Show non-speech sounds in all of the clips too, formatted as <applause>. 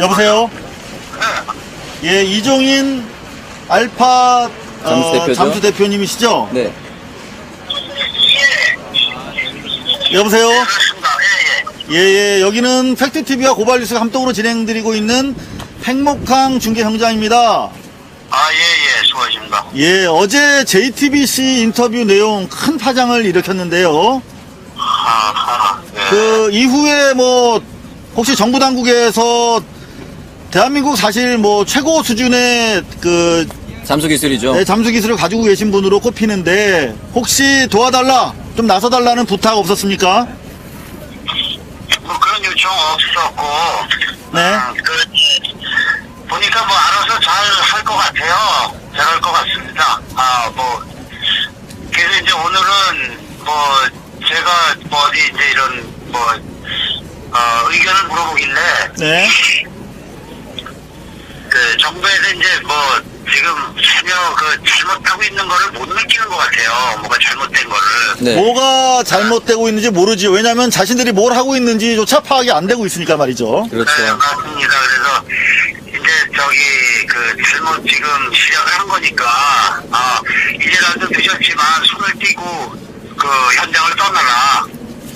여보세요? 예, 이종인 알파 잠수 어, 대표죠? 잠수 대표님이시죠? 네. 여보세요? 그렇습니다. 예, 예. 예, 예, 여기는 팩트TV와 고발뉴스가 합동으로 진행드리고 있는 팽목항 중계 현장입니다. 아, 예, 예. 수고하십니다. 예, 어제 JTBC 인터뷰 내용 큰 파장을 일으켰는데요. 아, 아, 예. 그 이후에 뭐 혹시 정부 당국에서 대한민국 사실 뭐 최고 수준의 그 잠수 기술이죠. 네, 잠수 기술을 가지고 계신 분으로 꼽히는데 혹시 도와달라 좀 나서달라는 부탁 없었습니까? 뭐 그런 요청 없었고. 네. 음, 그, 보니까 뭐 알아서 잘 할 것 같아요. 잘 할 것 같습니다. 아, 뭐. 그래서 이제 오늘은 뭐 제가 뭐 어디 이제 이런 뭐, 어, 의견을 물어보길래. 네. 그 정부에서 이제 뭐 지금 전혀 그 잘못하고 있는 거를 못 느끼는 것 같아요. 뭐가 잘못된 거를. 네. 뭐가 잘못되고 있는지 모르지요. 왜냐하면 자신들이 뭘 하고 있는지조차 파악이 안 되고 있으니까 말이죠. 네, 그렇죠. 맞습니다. 그래서 이제 저기 그 잘못 지금 시작을 한 거니까 아 이제라도 늦었지만 손을 띄고 그 현장을 떠나라.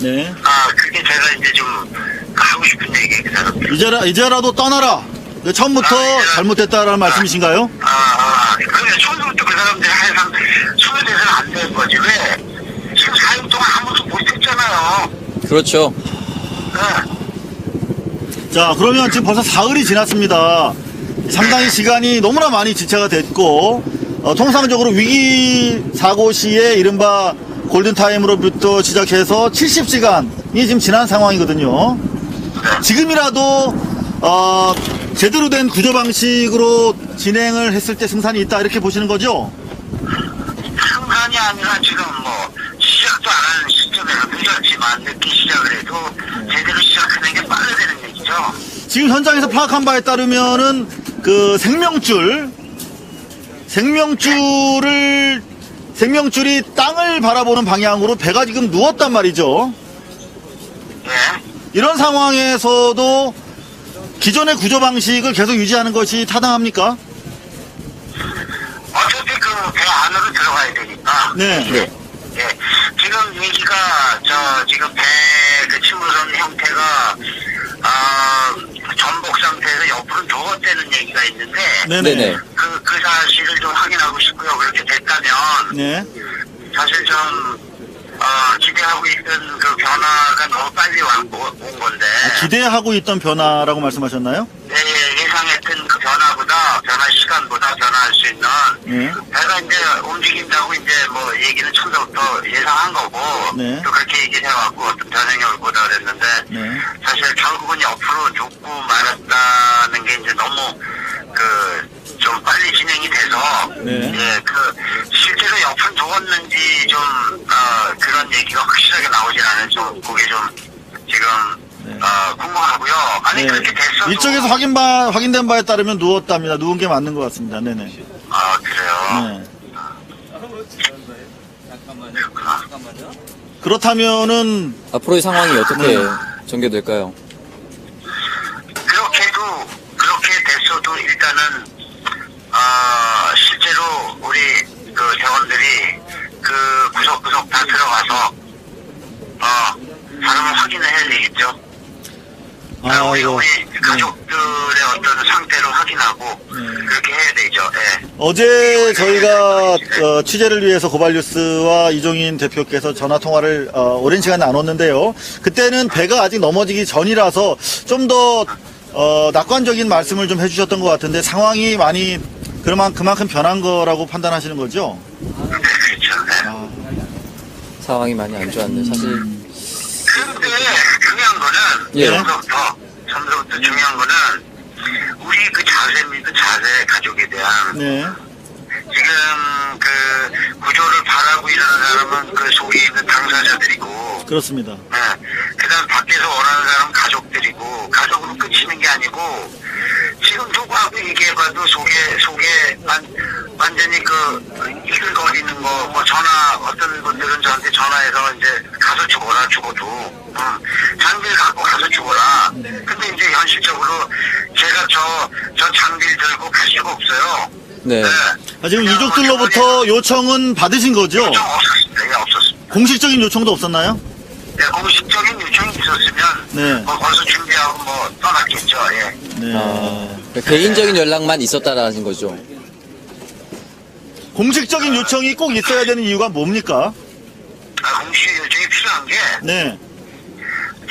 네. 아 그게 제가 이제 좀 하고 싶은 얘기 그 사람. 이제라, 이제라도 떠나라. 네, 처음부터 잘못됐다라는 말씀이신가요? 아, 아 그러면 처음부터 그 사람들이 항상 대서는 안 되는 거지 왜? 지금 4일 동안 아무도 못했잖아요. 그렇죠. 네. 자, 그러면 지금 벌써 사흘이 지났습니다. 상당히 시간이 너무나 많이 지체가 됐고, 어, 통상적으로 위기 사고 시에 이른바 골든타임으로부터 시작해서 70시간이 지금 지난 상황이거든요. 지금이라도, 어, 제대로 된 구조 방식으로 진행을 했을 때 승산이 있다, 이렇게 보시는 거죠? 상관이 아니라 지금 뭐 시작도 안 하는 시점에서 늦었지만 늦게 시작을 해도 제대로 시작하는 게 빨라야 되는 얘기죠. 지금 현장에서 파악한 바에 따르면은 그 생명줄 생명줄을 생명줄이 땅을 바라보는 방향으로 배가 지금 누웠단 말이죠. 예. 이런 상황에서도 기존의 구조 방식을 계속 유지하는 것이 타당합니까? 어차피 그 배 안으로 들어가야 되니까. 네. 네. 예. 지금 얘기가 저 지금 배그 침몰선 형태가 아 전복 상태에서 옆으로 누웠다는 얘기가 있는데 네네. 네네. 그, 그 사실을 좀 확인하고 싶고요. 그렇게 됐다면 네. 사실 좀, 어, 기대하고 있던 그 변화 가 너무 빨리 와, 온, 온 건데. 아, 기대하고 있던 변화라고 말씀하셨나요? 예, 예, 예상했던 그 변화보다, 변화 시간보다 변화할 수 있는. 네. 배가 이제 움직인다고 이제 뭐 얘기는 처음부터 예상한 거고. 네. 또 그렇게 얘기를 해왔고 어떤 변형이 올 거다 그랬는데. 네. 사실 결국은 옆으로 눕고 말았다는 게 이제 너무 그 좀 빨리 진행이 돼서 네. 예, 그 실제로 옆을 누웠는지 좀 어, 그런 얘기가 확실하게 나오진 않아서 그게 좀 지금 어, 궁금하고요. 아니 네. 그렇게 됐어도 이쪽에서 확인 바, 확인된 바에 따르면 누웠답니다. 누운 게 맞는 것 같습니다. 네네. 아 그래요. 네. 그렇구나. 그렇다면은 앞으로의 상황이 어떻게 네. 전개될까요? 그렇게도 그렇게 됐어도 일단은 어, 실제로 우리 그 대원들이 그 구석구석 다 들어가서 어 사람을 확인을 해야 되겠죠. 아, 우리 이거 우리 네. 가족들의 어떤 상태를 확인하고 그렇게 해야 되죠. 예. 어제 저희가 어, 취재를 위해서 고발뉴스와 이종인 대표께서 전화 통화를 어, 오랜 시간 나눴는데요. 그때는 배가 아직 넘어지기 전이라서 좀 더 어, 낙관적인 말씀을 좀 해주셨던 것 같은데 상황이 많이 그만 그만큼 변한 거라고 판단하시는 거죠? 네, 그렇죠. 예. 아, 상황이 많이 안 좋았네. 사실 예. 처음부터 처음부터 중요한 거는 우리 그 자세입니다. 자세 가족에 대한 네, 지금 그 구조를 바라고 일하는 사람은 그 속에 있는 당사자들이고, 그렇습니다. 예. 그다음 밖에서 원하는 사람은 가족들이고, 가족으로 끝이는 게 아니고, 지금 누구하고 얘기해봐도 속에 속에 완, 완전히 그 이글거리는 거, 뭐 전화 어떤 분들은 저한테 전화해서 이제 가서 죽어라 죽어도, 음, 장비를 갖고 가서 죽어라. 근데 이제 현실적으로 제가 할 수가 없어요. 네. 아, 지금 유족들로부터 요청은 받으신 거죠? 요청 없었습니다. 예, 없었습니다. 공식적인 요청도 없었나요? 네, 공식적인 요청이 있었으면 네. 뭐 벌써 준비하고 뭐 떠났겠죠. 예. 네. 아, 개인적인 연락만 있었다라는 거죠. 공식적인 요청이 꼭 있어야 되는 이유가 뭡니까? 아, 공식 요청이 필요한 게 네.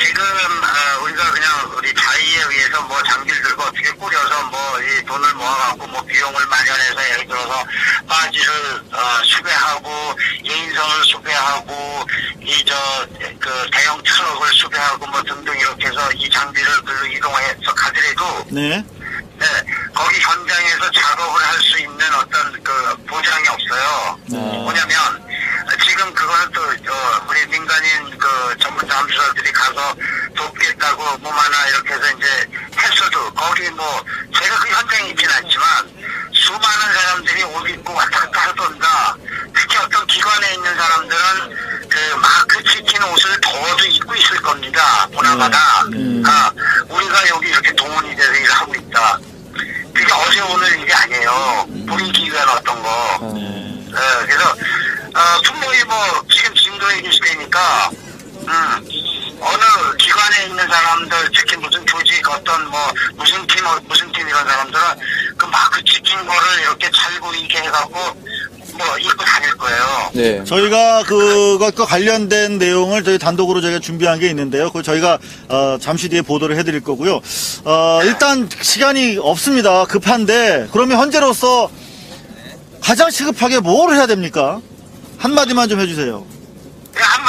지금 어, 우리가 그냥 우리 자의에 의해서 뭐 장비를 들고 어떻게 꾸려서 뭐 이 돈을 모아갖고 뭐 비용을 마련해서 예를 들어서 바지를 어, 수배하고 예인선을 수배하고 이 저 그 대형 트럭을 수배하고 뭐 등등 이렇게 해서 이 장비를 글로 이동해서 가더라도 네. 네, 거기 현장에서 작업을 할 수 있는 어떤 그 보장이 없어요. 뭐냐면 지금 그거는 또 어, 우리 민간인 그 잠수사들이 가서 돕겠다고 몸 하나 이렇게 해서 이제 했어도 거기 뭐 제가 그 현장에 있진 않지만 수많은 사람들이 옷 입고 왔다 갔다 하던가 특히 어떤 기관에 있는 사람들은 그 마크 찍힌 옷을 더워도 입고 있을 겁니다. 보나마나 아, 우리가 여기 이렇게 동원이 돼서 일을 하고 있다. 그게 어제 오늘 일이 아니에요. 보이기 위한 어떤 거. 예, 그래서 어, 충분히 뭐 지금 진도에 계시다니까 음, 어느 기관에 있는 사람들 특히 무슨 조직 어떤 뭐 무슨 팀 어, 무슨 팀 이런 사람들은 그 마크 찍힌 거를 이렇게 잘 보이게 해갖고 뭐 입고 다닐 거예요. 네. 저희가 그것과 관련된 내용을 저희 단독으로 저희가 준비한 게 있는데요. 그 저희가 어, 잠시 뒤에 보도를 해드릴 거고요. 어, 일단 시간이 없습니다. 급한데 그러면 현재로서 가장 시급하게 뭘 해야 됩니까? 한마디만 좀 해주세요. 그냥 한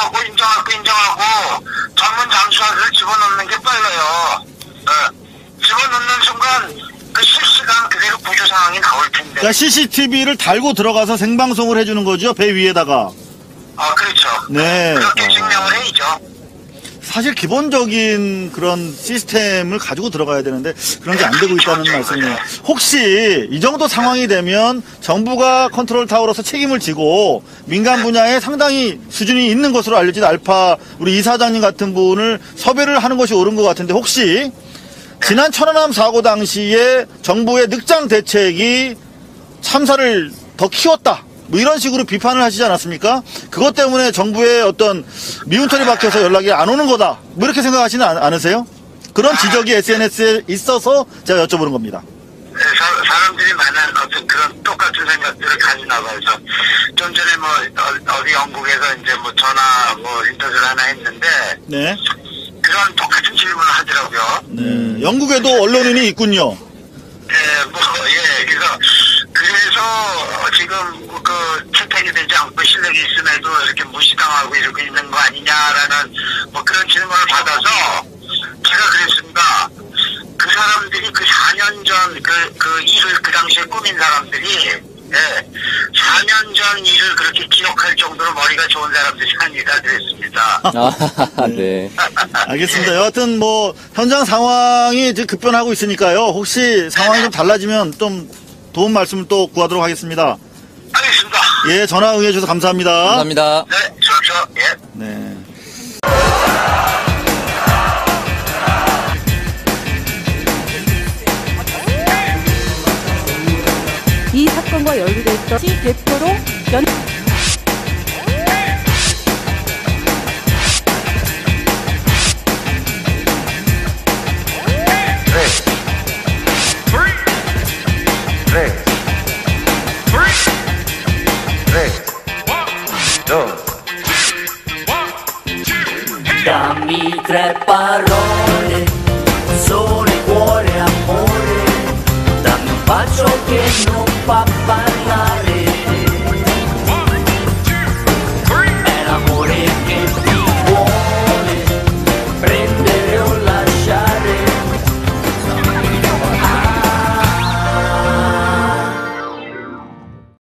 철수하고 인정하고 인정하고 전문 잠수사들을 집어넣는 게 빨라요. 예. 집어넣는 순간 그 실시간 그대로 구조 상황이 나올 텐데. 그러니까 CCTV를 달고 들어가서 생방송을 해주는 거죠. 배 위에다가. 아 그렇죠. 네. 그렇게 증명을 해야죠. 사실 기본적인 그런 시스템을 가지고 들어가야 되는데 그런 게 안 되고 있다는 말씀이네요. 혹시 이 정도 상황이 되면 정부가 컨트롤 타워로서 책임을 지고 민간 분야에 상당히 수준이 있는 것으로 알려진 알파 우리 이사장님 같은 분을 섭외를 하는 것이 옳은 것 같은데 혹시 지난 천안함 사고 당시에 정부의 늑장 대책이 참사를 더 키웠다. 뭐 이런 식으로 비판을 하시지 않았습니까? 그것 때문에 정부의 어떤 미운털이 박혀서 연락이 안 오는 거다. 뭐 이렇게 생각하시는 않, 않으세요? 그런 지적이 SNS에 있어서 제가 여쭤보는 겁니다. 네, 사, 사람들이 많은 어떤 그런 똑같은 생각들을 가지나 봐요. 좀 전에 뭐 어, 디 영국에서 이제 뭐 전화 뭐 인터뷰를 하나 했는데 네. 그런 똑같은 질문을 하더라고요. 네. 영국에도 언론인이 있군요. 예, 뭐, 예, 그래서, 그래서 지금 그 채택이 되지 않고 실력이 있음에도 이렇게 무시당하고 이러고 있는 거 아니냐라는 뭐 그런 질문을 받아서 제가 그랬습니다. 그 사람들이 그 4년 전 그, 그 일을 그 당시에 꾸민 사람들이 예, 4년 전 일을 그렇게 기억할 정도로 머리가 좋은 사람들이 아니다 그랬습니다. 아, <laughs> 네. 알겠습니다. 여하튼 뭐 현장 상황이 지금 급변하고 있으니까요. 혹시 상황이 좀 달라지면 좀 도움 말씀을 또 구하도록 하겠습니다. 예, 전화 응해주셔서 감사합니다. 감사합니다. 네, 좋죠. 예. 네. 이 사건과 연루돼 있던 시 대표로 연